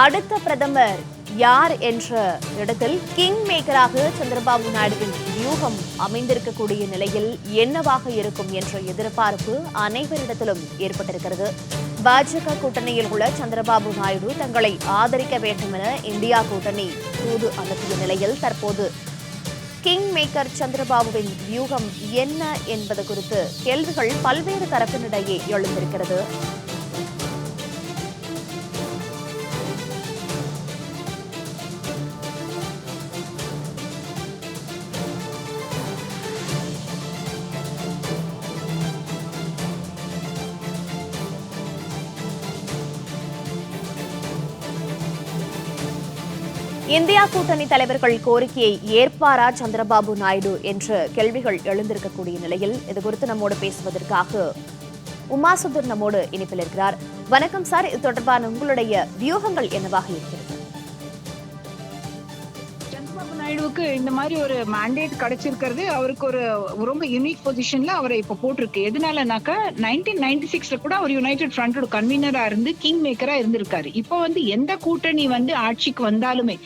அடுத்த பிரதமர் யார் என்ற இடத்தில் கிங் மேக்கராக சந்திரபாபு நாயுடுவின் வியூகம் அமைந்திருக்கக்கூடிய நிலையில் என்னவாக இருக்கும் என்ற எதிர்பார்ப்பு அனைவரிடத்திலும் ஏற்பட்டிருக்கிறது. பாஜக கூட்டணியில் உள்ள சந்திரபாபு நாயுடு தங்களை ஆதரிக்க வேண்டும் என இந்தியா கூட்டணி தூது அனுப்பிய நிலையில் தற்போது கிங் மேக்கர் சந்திரபாபுவின் வியூகம் என்ன என்பது குறித்து கேள்விகள் பல்வேறு தரப்பினிடையே எழுந்திருக்கிறது. இந்தியா கூட்டணி தலைவர்கள் கோரிக்கையை ஏற்பாரா சந்திரபாபு நாயுடு என்று கேள்விகள் எழுந்திருக்கக்கூடிய நிலையில் இது குறித்து நம்மோடு பேசுவதற்காக உமாசுந்தர் நம்மோடு இணைப்பில் இருக்கிறார். வணக்கம் சார். இது தொடர்பான உங்களுடைய வியூகங்கள் என்னவாக இருக்கிறது? நாயுடுவுக்கு இந்த மாதிரி ஒரு மேண்டேட் கிடைச்சிருக்கிறது அவருக்கு ஒரு ரொம்ப யூனிக் பொசிஷன்ல அவரை இப்ப போட்டிருக்கு. எதனாலனாக்கா நைன்டீன் நைன்டி சிக்ஸ்ல கூட அவர் யுனைடெட் ஃப்ரண்டோட கன்வீனரா இருந்து கிங் மேக்கரா இருந்திருக்காரு. இப்போ வந்து எந்த கூட்டணி வந்து ஆட்சிக்கு வந்தாலுமே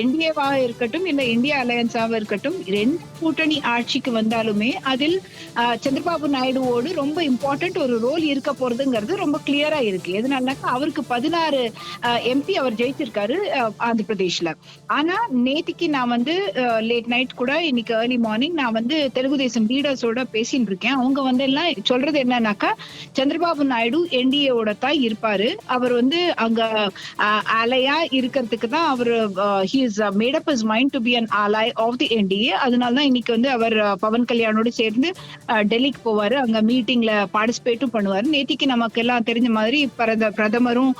என்டிஏவாக இருக்கட்டும் இல்ல இந்தியா அலையன்ஸாக இருக்கட்டும் ரெண்டு கூட்டணி ஆட்சிக்கு வந்தாலுமே அதில் சந்திரபாபு நாயுடுவோடு ரொம்ப இம்பார்ட்டன்ட் ஒரு ரோல் இருக்க போறதுங்கிறது ரொம்ப கிளியரா இருக்கு. எதனாலனாக்கா அவருக்கு பதினாறு எம்பி அவர் ஜெயிச்சிருக்காரு ஆந்திர பிரதேஷ்ல ஆனா நேத்திக்கு நான் வந்து லேட் நைட் கூட இன்னைக்கு ஏர்லி மார்னிங் நான் வந்து தெலுங்கு தேசம் லீடர்ஸோட பேசிட்டு இருக்கேன். அவங்க வந்து எல்லாம் சொல்றது என்னன்னாக்கா சந்திரபாபு நாயுடு என்டிஏவோட தான் இருப்பாரு. அவர் வந்து அங்க அலையா இருக்கிறதுக்கு தான் அவர் he is made up his mind to be an ally of the NDA அதனால தான் இன்னைக்கு வந்து அவர் பவன் கல்யாணோட சேர்ந்து டெல்லிக்கு போவாரு. அங்க மீட்டிங்ல பார்ட்டிசிபேட்டும் பண்ணுவாரு. நேத்திக்கு நமக்கு எல்லாம் தெரிஞ்ச மாதிரி பிரதமரும்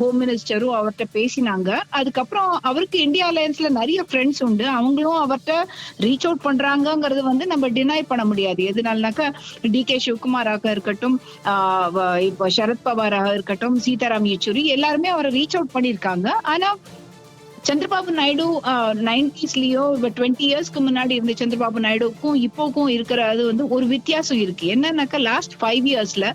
ஹோம் மினிஸ்டரும் அவர்கிட்ட பேசினாங்க. அதுக்கப்புறம் அவருக்கு இந்தியா அலையன்ஸ்ல நிறைய ஃப்ரெண்ட்ஸ் உண்டு. அவங்களும் அவர்கிட்ட ரீச் அவுட் பண்றாங்கிறது வந்து நம்ம டினை பண்ண முடியாது. எதுனாலனாக்கா டி கே சிவகுமாராக இருக்கட்டும் ஆஹ் இப்போ சரத் பவாராக இருக்கட்டும் சீதாராம் யெச்சூரி எல்லாருமே அவரை ரீச் அவுட் பண்ணிருக்காங்க. ஆனா சந்திரபாபு நாயுடு நைன்டிஸ்லயோ டுவெண்ட்டி இயர்ஸ்க்கு முன்னாடி இருந்த சந்திரபாபு நாயுடுக்கும் இப்போக்கும் இருக்கிற அது வந்து ஒரு வித்தியாசம் இருக்கு. என்னன்னாக்கா லாஸ்ட் ஃபைவ் இயர்ஸ்ல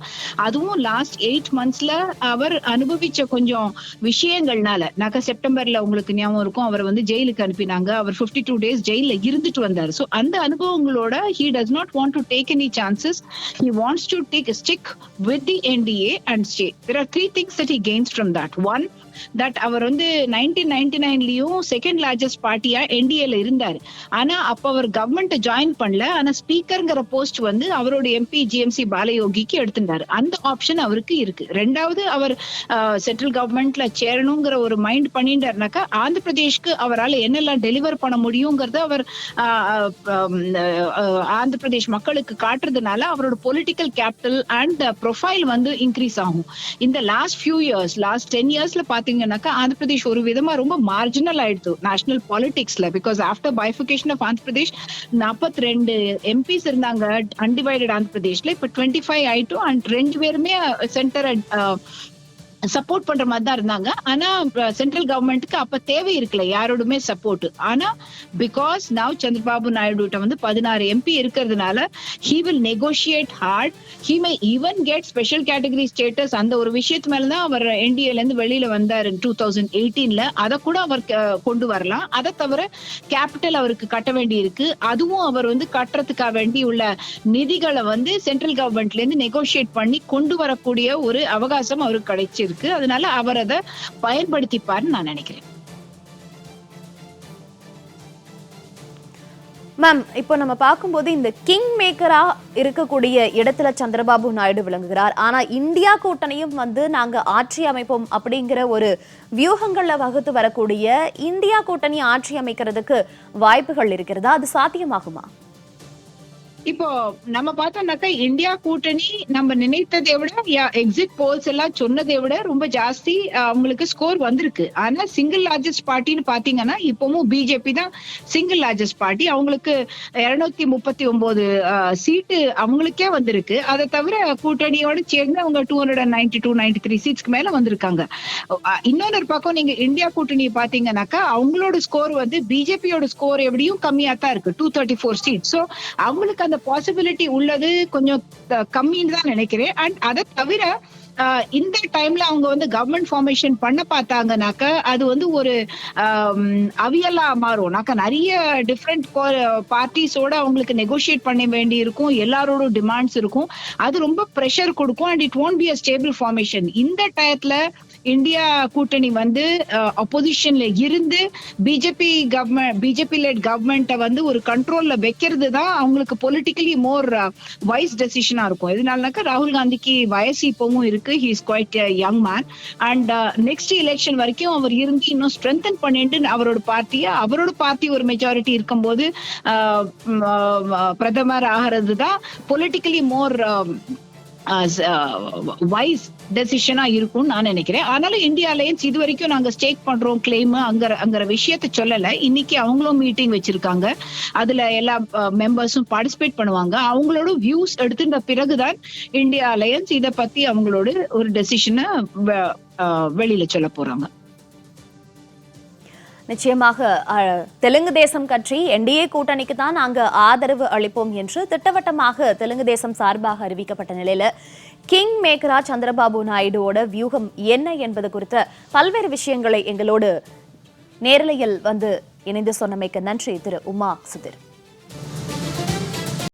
அதுவும் லாஸ்ட் எயிட் மந்த்ஸ்ல அவர் அனுபவிச்ச கொஞ்சம் விஷயங்கள்னால நாக்க செப்டம்பர்ல உங்களுக்கு ஞாபகம் இருக்கும் அவர் வந்து ஜெயிலுக்கு அனுப்பினாங்க. அவர் 52 டூ டேஸ் ஜெயில இருந்துட்டு வந்தார். ஸோ அந்த அனுபவங்களோட he does not want to take any chances he wants to take stick with the NDA and stay there are three things that he gains from that one that அவர் வந்து nineteen ninety நைன்லயும் second largest பார்ட்டியா என்டிஏல இருந்தாரு. ஆனா அப்ப அவர் government join பண்ணல. ஆனா ஸ்பீக்கர்ங்கிற post வந்து அவரோட எம்பி ஜிஎம்சி பாலயோகிக்கு எடுத்திருந்தாரு. அந்த ஆப்ஷன் அவருக்கு இருக்கு. ரெண்டாவது அவர் சென்ட்ரல் கவர்மெண்ட்ல சேரணுங்கிற ஒரு மைண்ட் பண்ணிட்டாருனாக்கா ஆந்திர பிரதேஷ்க்கு அவரால் என்னெல்லாம் டெலிவர் பண்ண முடியுங்கிறத அவர் ஆஹ், ஆந்திர பிரதேஷ் மக்களுக்கு காட்டுறதுனால அவரோட பொலிட்டிக்கல் கேபிட்டல் அண்ட் ப்ரொஃபைல் வந்து இன்க்ரீஸ் ஆகும். இந்த last few years last ten இயர்ஸ்ல பாத்தீங்கன்னாக்கா ஆந்திர பிரதேஷ் ஒரு விதமா ரொம்ப மார்ஜினல் ஆயிடுது national பாலிடிக்ஸ்ல because after bifurcation of Andhra Pradesh நாற்பத்தி ரெண்டு எம்பிஸ் இருந்தாங்க அன்டிவைடட் ஆந்திர பிரதேஷ்ல. இப்ப டுவெண்ட்டி ஃபைவ் ஆயிட்டும் அண்ட் ரெண்டு பேருமே சென்டர் சப்போர்ட் பண்ற மாதிரி தான் இருந்தாங்க. ஆனா சென்ட்ரல் கவர்மெண்ட்டுக்கு அப்ப தேவை இருக்குல்ல யாரோடுமே சப்போர்ட் ஆனா பிகாஸ் நவ் சந்திரபாபு நாயுடு வந்து பதினாறு எம்பி இருக்கிறதுனால he will negotiate hard he may even get special category status அந்த ஒரு விஷயத்து மேலதான் அவர் என்டிஏல இருந்து வெளியில வந்தாரு டூ தௌசண்ட் எயிட்டீன்ல அதை கூட அவர் கொண்டு வரலாம். அதை தவிர கேபிட்டல் அவருக்கு கட்ட வேண்டி இருக்கு. அதுவும் அவர் வந்து கட்டுறதுக்காக வேண்டி உள்ள நிதிகளை வந்து சென்ட்ரல் கவர்மெண்ட்ல இருந்து நெகோஷியேட் பண்ணி கொண்டு வரக்கூடிய ஒரு அவகாசம் அவருக்கு இருக்கு. அதனால அவர் அதை பயன்படுத்திப்பாருன்னு நான் நினைக்கிறேன். மேம் இப்போ நம்ம பார்க்கும்போது இந்த கிங் மேக்கரா இருக்கக்கூடிய இடத்துல சந்திரபாபு நாயுடு விளங்குகிறார். ஆனா இந்தியா கூட்டணியும் வந்து நாங்க ஆட்சி அமைப்போம் அப்படிங்கிற ஒரு வியூகங்கள்ல வகுத்து வரக்கூடிய இந்தியா கூட்டணி ஆட்சி அமைக்கிறதுக்கு வாய்ப்புகள் இருக்கிறதா? அது சாத்தியமாகுமா? இப்போ நம்ம பார்த்தோம்னாக்கா இந்தியா கூட்டணி நம்ம நினைத்ததை விட எக்ஸிட் போல்ஸ் எல்லாம் சொன்னதை விட ரொம்ப ஜாஸ்தி அவங்களுக்கு ஸ்கோர் வந்திருக்கு. ஆனா சிங்கிள் லார்ஜஸ்ட் பார்ட்டின்னு பாத்தீங்கன்னா இப்பவும் பிஜேபி தான் சிங்கிள் லார்ஜஸ்ட் பார்ட்டி அவங்களுக்கு இருநூத்தி முப்பத்தி ஒன்பது சீட்டு அவங்களுக்கே வந்திருக்கு. அதை தவிர கூட்டணியோட சேர்ந்து அவங்க two hundred and ninety two ninety three சீட்ஸ்க்கு மேல வந்திருக்காங்க. இன்னொன்னு பக்கம் நீங்க இந்தியா கூட்டணி பாத்தீங்கன்னாக்கா அவங்களோட ஸ்கோர் வந்து பிஜேபியோட ஸ்கோர் எப்படியும் கம்மியா தான் இருக்கு. Two thirty four seat so அவங்களுக்கு அந்த பாசிபிலிட்டி உள்ளது கொஞ்சம் கம்மின்னு தான் நினைக்கிறேன். அண்ட் அதை தவிர இந்த டைம்ல அவங்க வந்து கவர்மெண்ட் ஃபார்மேஷன் பண்ண பார்த்தாங்கனாக்க அது வந்து ஒரு அவியலா மாறும். நாக்க நிறைய டிஃப்ரெண்ட் பார்ட்டிஸோட அவங்களுக்கு நெகோஷியேட் பண்ண வேண்டி இருக்கும் எல்லாரோட டிமாண்ட்ஸ் இருக்கும். அது ரொம்ப ப்ரெஷர் கொடுக்கும் and it won't be a stable formation இந்த டயத்துல இந்தியா கூட்டணி வந்து அப்போசிஷன்ல இருந்து பிஜேபி கவர்மெண்ட் பிஜேபி லெட் கவர்மெண்ட்டை வந்து ஒரு கண்ட்ரோல்ல வைக்கிறது தான் அவங்களுக்கு பொலிட்டிக்கலி மோர் வைஸ் டெசிஷனா இருக்கும். எதனாலனாக்கா ராகுல் காந்திக்கு வயசு இப்பவும் இருக்கு. He is quite young man and next election வரைக்கும் அவர் இருந்து இன்னும் ஸ்ட்ரென்தன் பண்ணிட்டு அவரோட பார்ட்டியை அவரோட பார்ட்டி ஒரு மெஜாரிட்டி இருக்கும்போது uh, ஆஹ் uh, பிரதமர் ஆகிறது தான் பொலிட்டிக்கலி மோர் வைஸ் டெசிஷனா uh, இருக்கும்னு நான் நினைக்கிறேன். ஆனாலும் இந்தியா அலையன்ஸ் இது வரைக்கும் நாங்க ஸ்டேக் பண்றோம் கிளைம் அங்கிற அங்கிற விஷயத்த சொல்லல. இன்னைக்கு அவங்களும் மீட்டிங் வச்சிருக்காங்க. அதுல எல்லா uh, மெம்பர்ஸும் பார்ட்டிசிபேட் பண்ணுவாங்க. அவங்களோட வியூஸ் எடுத்துட்ட பிறகுதான் இந்தியா அலையன்ஸ் இத பத்தி அவங்களோட ஒரு டெசிஷனை uh, வெளியில சொல்ல போறாங்க. நிச்சயமாக தெலுங்கு தேசம் கட்சி என்டிஏ கூட்டணிக்கு தான் நாங்கள் ஆதரவு அளிப்போம் என்று திட்டவட்டமாக தெலுங்கு தேசம் சார்பாக அறிவிக்கப்பட்ட நிலையில கிங் மேகரா சந்திரபாபு நாயுடுவோட வியூகம் என்ன என்பது குறித்த பல்வேறு விஷயங்களை எங்களோடு நேரலையில் வந்து இணைந்து சொன்னமைக்கு நன்றி திரு உமா சுதிர்.